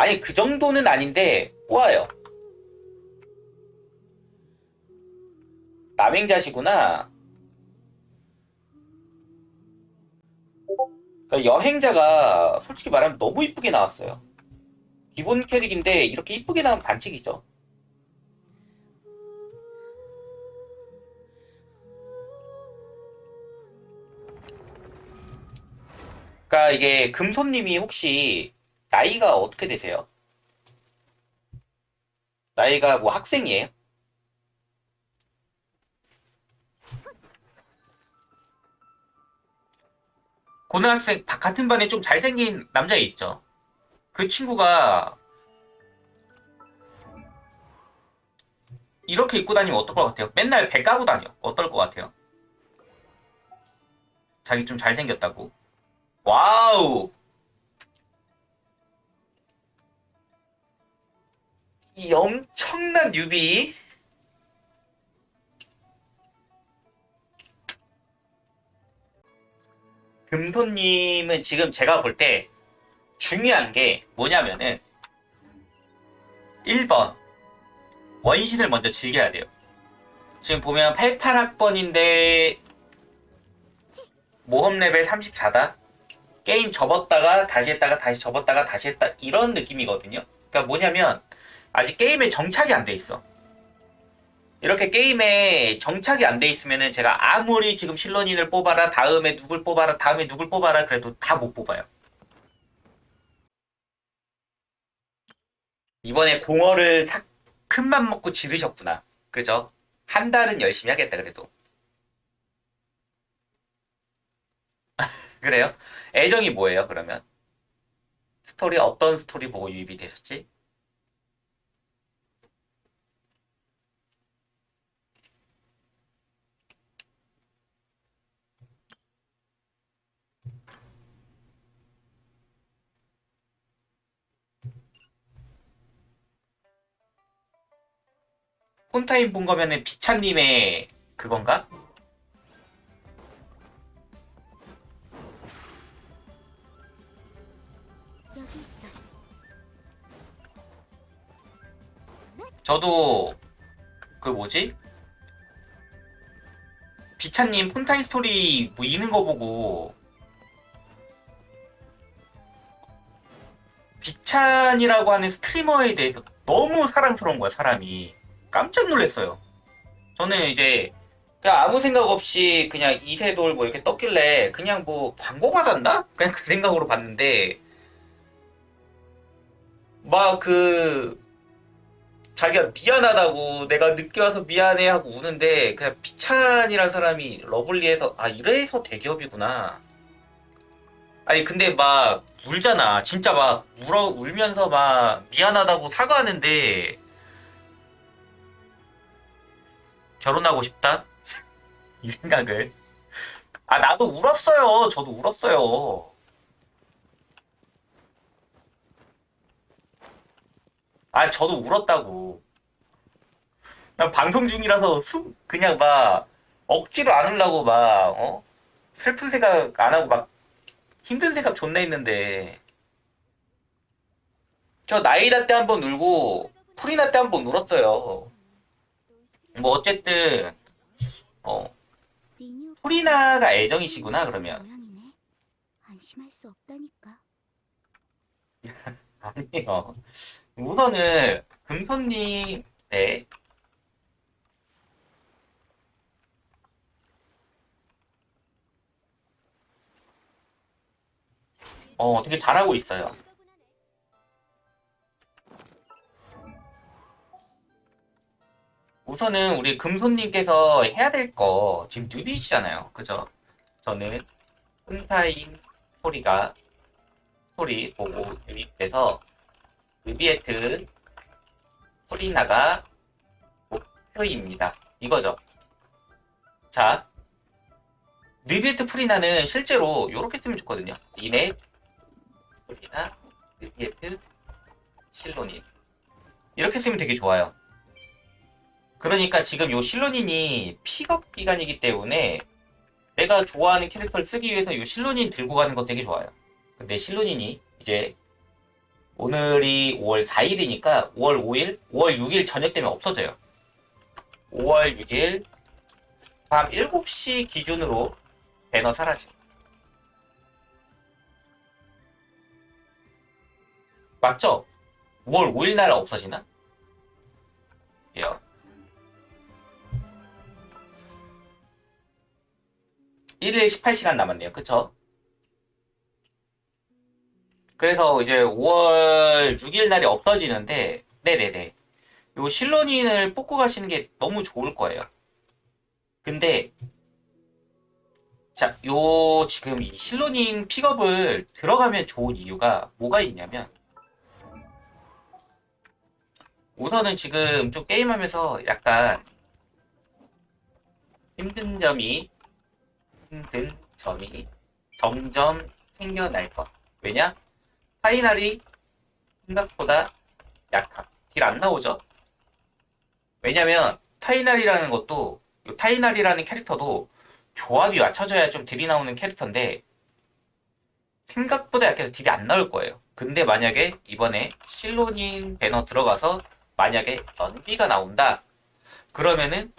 아니 그 정도는 아닌데 꼬아요. 남행자시구나. 그러니까 여행자가 솔직히 말하면 너무 이쁘게 나왔어요. 기본 캐릭인데 이렇게 이쁘게 나오면 반칙이죠. 그러니까 이게 금손님이 혹시 나이가 어떻게 되세요? 나이가 뭐 학생이에요? 고등학생 바- 같은 반에 좀 잘생긴 남자 있죠. 그 친구가 이렇게 입고 다니면 어떨 것 같아요? 맨날 배 까고 다녀. 어떨 것 같아요? 자기 좀 잘생겼다고. 와우! 이 엄청난 뉴비. 금손님은 지금 제가 볼 때 중요한 게 뭐냐면은 1번 원신을 먼저 즐겨야 돼요. 지금 보면 88학번인데 모험 레벨 34다. 게임 접었다가 다시 했다가 다시 접었다가 다시 했다 이런 느낌이거든요. 그러니까 뭐냐면 아직 게임에 정착이 안 돼 있어. 이렇게 게임에 정착이 안 돼 있으면은 제가 아무리 지금 실론인을 뽑아라 다음에 누굴 뽑아라 다음에 누굴 뽑아라 그래도 다 못 뽑아요. 이번에 공허를 사- 큰맘 먹고 지르셨구나. 그죠? 한 달은 열심히 하겠다 그래도. 그래요? 애정이 뭐예요 그러면? 스토리 어떤 스토리 보고 유입이 되셨지? 폰타인 본 거면은 비찬님의 그건가? 저도 그 뭐지? 비찬님 폰타인 스토리 뭐 이는 거 보고 비찬이라고 하는 스트리머에 대해서 너무 사랑스러운 거야 사람이 깜짝 놀랐어요. 저는 이제 그냥 아무 생각 없이 그냥 이세돌 뭐 이렇게 떴길래 그냥 뭐 광고가 단다? 그냥 그 생각으로 봤는데 막 그 자기가 미안하다고 내가 늦게 와서 미안해 하고 우는데 그냥 비찬이란 사람이 러블리에서 아 이래서 대기업이구나. 아니 근데 막 울잖아. 진짜 막 울어 울면서 막 미안하다고 사과하는데 결혼하고 싶다? 이 생각을. 아 나도 울었어요. 저도 울었어요. 아, 저도 울었다고. 난 방송 중이라서 숨, 그냥 막, 억지로 안 울라고 막, 어? 슬픈 생각 안 하고 막, 힘든 생각 존나 했는데. 저 나이다 때 한 번 울고, 풀이나 때 한 번 울었어요. 뭐, 어쨌든, 어, 풀이나가 애정이시구나, 그러면. 안심할 수 없다니까. 아니요. 우선은, 금손님, 네. 어, 되게 잘하고 있어요. 우선은 우리 금손님께서 해야 될 거 지금 뉴비시잖아요. 그죠? 저는 혼타인 스토리가 스토리 보고 유입돼서 루비에트 프리나가 목표입니다. 이거죠. 자, 루비에트 프리나는 실제로 이렇게 쓰면 좋거든요. 리넷, 프리나, 루비에트, 실로닌. 이렇게 쓰면 되게 좋아요. 그러니까 지금 요 실로닌이 픽업 기간이기 때문에 내가 좋아하는 캐릭터를 쓰기 위해서 요 실로닌 들고 가는 거 되게 좋아요. 근데 실로닌이 이제 오늘이 5월 4일이니까 5월 5일, 5월 6일 저녁 되면 없어져요. 5월 6일 밤 7시 기준으로 배너 사라짐. 맞죠? 5월 5일 날 없어지나? 예. 1일 18시간 남았네요. 그쵸? 그래서 이제 5월 6일 날이 없어지는데, 네네네. 요 실론인을 뽑고 가시는 게 너무 좋을 거예요. 근데, 자, 요 지금 이 실론인 픽업을 들어가면 좋은 이유가 뭐가 있냐면, 우선은 지금 좀 게임하면서 약간 힘든 점이 힘든 점이 점점 생겨날 것. 왜냐? 파이널이 생각보다 약함. 딜안 나오죠? 왜냐면 타이날이라는 것도 요 타이날이라는 캐릭터도 조합이 맞춰져야 좀 딜이 나오는 캐릭터인데 생각보다 약해서 딜이 안 나올 거예요. 근데 만약에 이번에 실로닌 배너 들어가서 만약에 연비가 나온다. 그러면은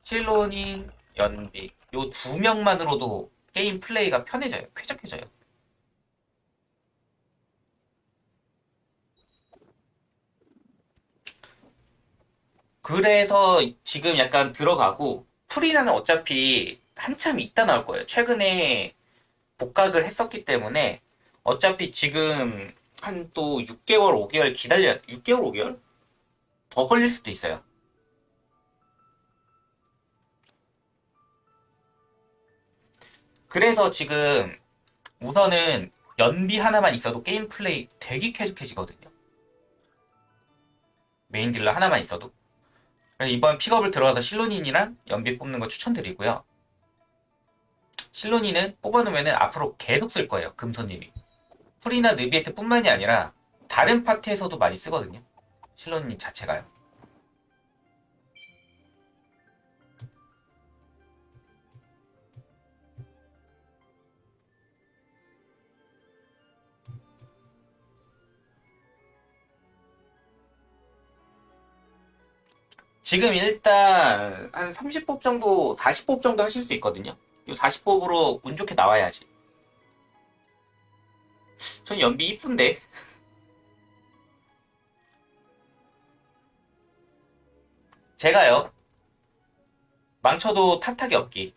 실로닌 연비 요 두 명만으로도 게임 플레이가 편해져요. 쾌적해져요. 그래서 지금 약간 들어가고 프리나는 어차피 한참 있다 나올 거예요. 최근에 복각을 했었기 때문에 어차피 지금 한 또 6개월, 5개월 기다려 6개월, 5개월 더 걸릴 수도 있어요. 그래서 지금 우선은 연비 하나만 있어도 게임 플레이 되게 쾌적해지거든요. 메인 딜러 하나만 있어도. 이번 픽업을 들어가서 실로닌이랑 연비 뽑는 거 추천드리고요. 실로닌은 뽑아놓으면 앞으로 계속 쓸 거예요. 금손님이. 프리나 느비에트 뿐만이 아니라 다른 파트에서도 많이 쓰거든요. 실로닌 자체가요. 지금 일단 한 30뽑 정도, 40뽑 정도 하실 수 있거든요. 이 40뽑으로 운 좋게 나와야지. 전 연비 이쁜데. 제가요. 망쳐도 탓하기 없기.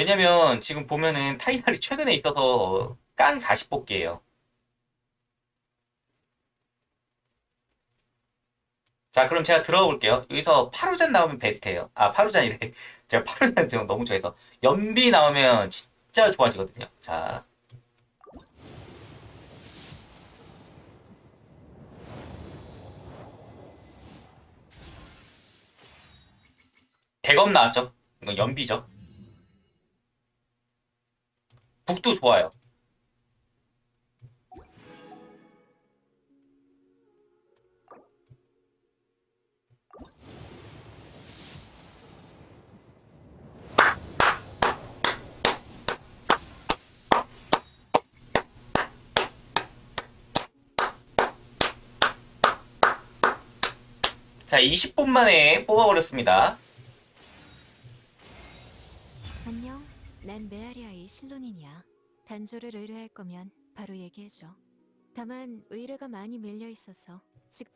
왜냐면 지금 보면은 타이날이 최근에 있어서 깡 40뽑기예요. 자, 그럼 제가 들어가 볼게요. 여기서 파루잔 나오면 베스트예요. 아, 파루잔이래. 제가 파루잔 지금 너무 좋아해서. 연비 나오면 진짜 좋아지거든요. 자. 대검 나왔죠? 이건 연비죠. 북도 좋아요. 자, 20분 만에 뽑아버렸습니다. 단조를 의뢰할 거면 바로 얘기해줘. 다만 의뢰가 많이 밀려 있어서 지금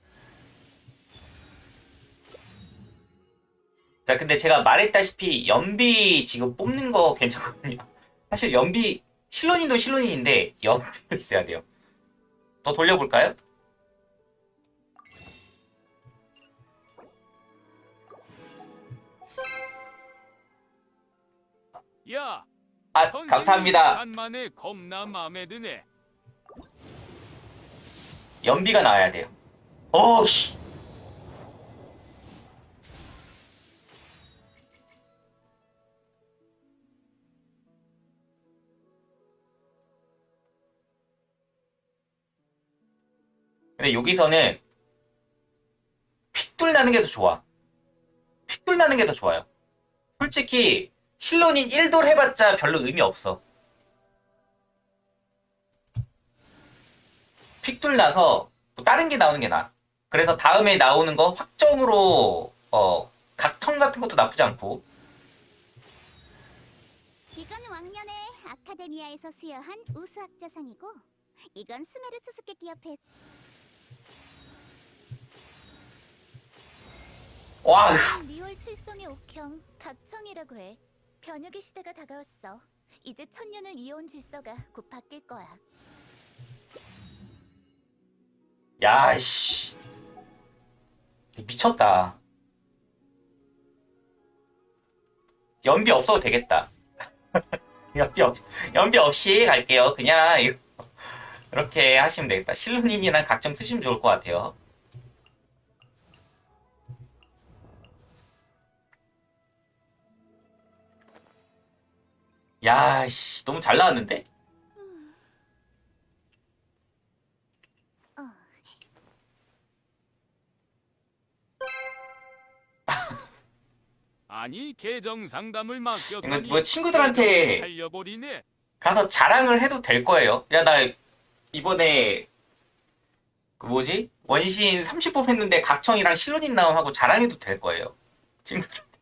자, 근데 제가 말했다시피 연비 지금 뽑는 거 괜찮거든요. 사실 연비 실론인도 실론인인데 연비도 있어야 돼요. 더 돌려볼까요? 야, 아, 감사합니다. 간만에 겁나 마음에 드네. 연비가 나와야 돼요. 어우씨. 근데 여기서는 픽돌 나는 게 더 좋아. 픽돌 나는 게 더 좋아요. 솔직히 실론인 1돌 해봤자 별로 의미 없어. 픽돌 나서 뭐 다른 게 나오는 게 나아. 그래서 다음에 나오는 거 확정으로 어 각청 같은 것도 나쁘지 않고 이건 왕년에 아카데미아에서 수여한 우수학자상이고 이건 스메르 수수께끼 옆에 와 리월 칠성의 옥형 각청이라고 해. 변혁의 시대가 다가왔어. 이제 천년을 이어온 질서가 곧 바뀔 거야. 야씨 미쳤다. 연비 없어도 되겠다. 연비 없 연비 없이 갈게요. 그냥 이렇게 하시면 되겠다. 실루님이랑 각점 쓰시면 좋을 것 같아요. 야 씨 너무 잘 나왔는데? 아니 계정 상담을 맡겼더니 뭐 친구들한테 살려버리네. 가서 자랑을 해도 될 거예요. 야, 나 이번에 그 뭐지? 원신 30법 했는데 각청이랑 실론인 나옴 하고 자랑해도 될 거예요. 친구들한테.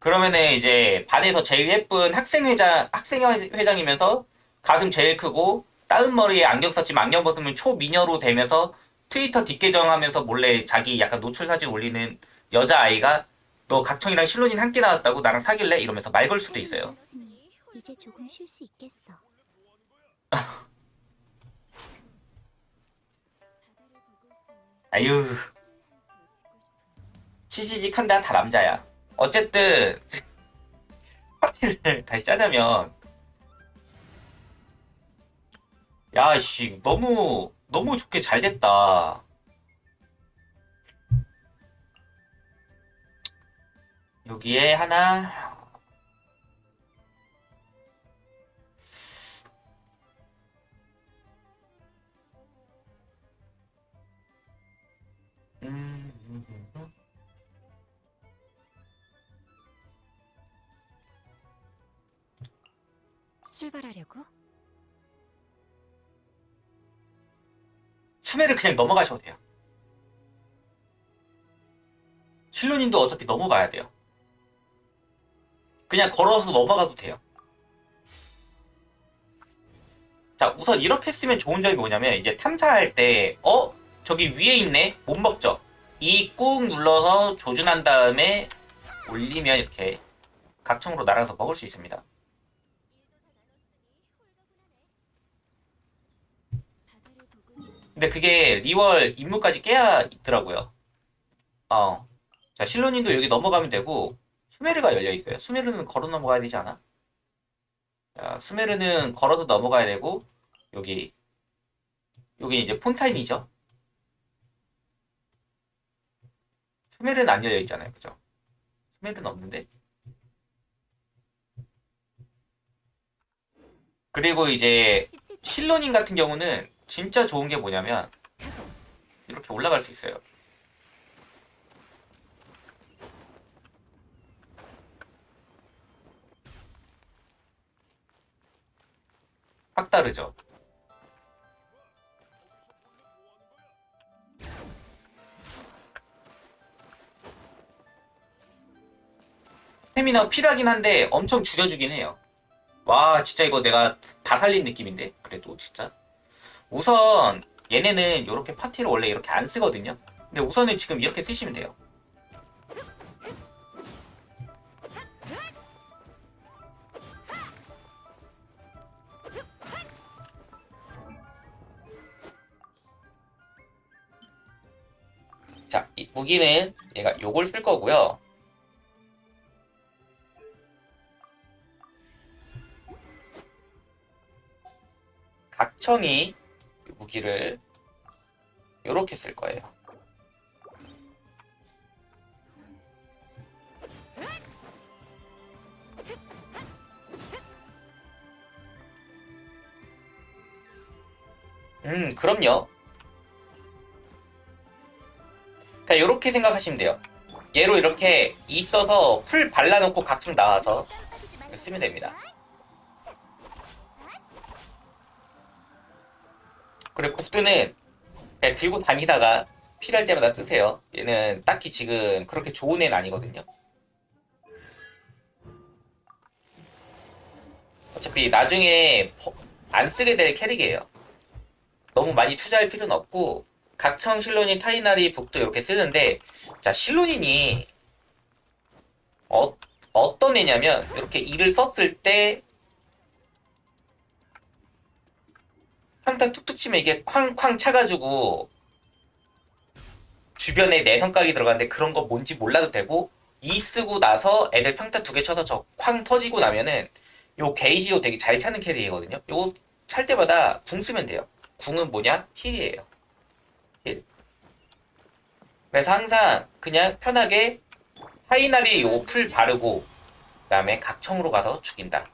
그러면은 이제 반에서 제일 예쁜 학생회장, 학생회장이면서 가슴 제일 크고 따은 머리에 안경 썼지만 안경 벗으면 초미녀로 되면서 트위터 뒷계정하면서 몰래 자기 약간 노출 사진 올리는 여자아이가 너 각청이랑 실론인 함께 나왔다고 나랑 사귈래? 이러면서 말 걸 수도 있어요. 이제 조금 쉴 수 있겠어. 아유 치지직 한다 다 남자야 어쨌든 파티를 다시 짜자면 야씨 너무 너무 좋게 잘 됐다. 여기에 하나 출발하려고? 수매를 그냥 넘어가셔도 돼요. 실루님도 어차피 넘어가야 돼요. 그냥 걸어서 넘어가도 돼요. 자, 우선 이렇게 쓰면 좋은 점이 뭐냐면, 이제 탐사할 때, 어? 저기 위에 있네? 못 먹죠? 이 꾹 눌러서 조준한 다음에 올리면 이렇게 각청으로 날아가서 먹을 수 있습니다. 근데 그게 리월 임무까지 깨야 있더라고요. 어. 자, 실로님도 여기 넘어가면 되고, 수메르가 열려 있어요. 수메르는 걸어 넘어가야 되지 않아? 자, 수메르는 걸어서 넘어가야 되고, 여기, 여기 이제 폰타인이죠? 수메르는 안 열려 있잖아요. 그죠? 수메르는 없는데? 그리고 이제, 실로님 같은 경우는 진짜 좋은 게 뭐냐면 이렇게 올라갈 수 있어요. 확 다르죠? 스태미나 필요하긴 한데 엄청 줄여주긴 해요. 와, 진짜 이거 내가 다 살린 느낌인데? 그래도 진짜. 우선 얘네는 이렇게 파티를 원래 이렇게 안 쓰거든요. 근데 우선은 지금 이렇게 쓰시면 돼요. 자, 이 무기는 얘가 요걸 쓸 거고요. 각청이 무기를 이렇게 쓸 거예요. 음, 그럼요. 그러니까 이렇게 생각하시면 돼요. 얘로 이렇게 있어서 풀 발라놓고 각성 나와서 쓰면 됩니다. 그리고 국두는 그냥 들고 다니다가 필요할 때마다 쓰세요. 얘는 딱히 지금 그렇게 좋은 애는 아니거든요. 어차피 나중에 버- 안 쓰게 될 캐릭이에요. 너무 많이 투자할 필요는 없고 각청 실론인 타이나리 북도 이렇게 쓰는데 자 실론인이 어, 어떤 애냐면 이렇게 이를 썼을 때 평타 툭툭 치면 이게 쾅쾅 차가지고 주변에 내성각이 들어가는데 그런 거 뭔지 몰라도 되고 이 쓰고 나서 애들 평타 두 개 쳐서 저 쾅 터지고 나면은 요 게이지도 되게 잘 차는 캐릭이거든요. 요거 찰 때마다 궁 쓰면 돼요. 궁은 뭐냐? 힐이에요. 힐. 그래서 항상 그냥 편하게 타이나리 요거 풀 바르고 그다음에 각청으로 가서 죽인다.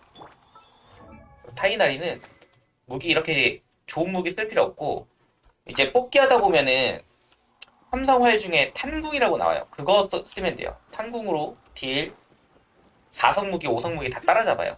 타이나리는 무기 이렇게 좋은 무기 쓸 필요 없고 이제 뽑기 하다 보면은 삼성활 중에 탄궁이라고 나와요. 그거 써- 쓰면 돼요. 탄궁으로 딜 4성 무기, 5성 무기 다 따라잡아요.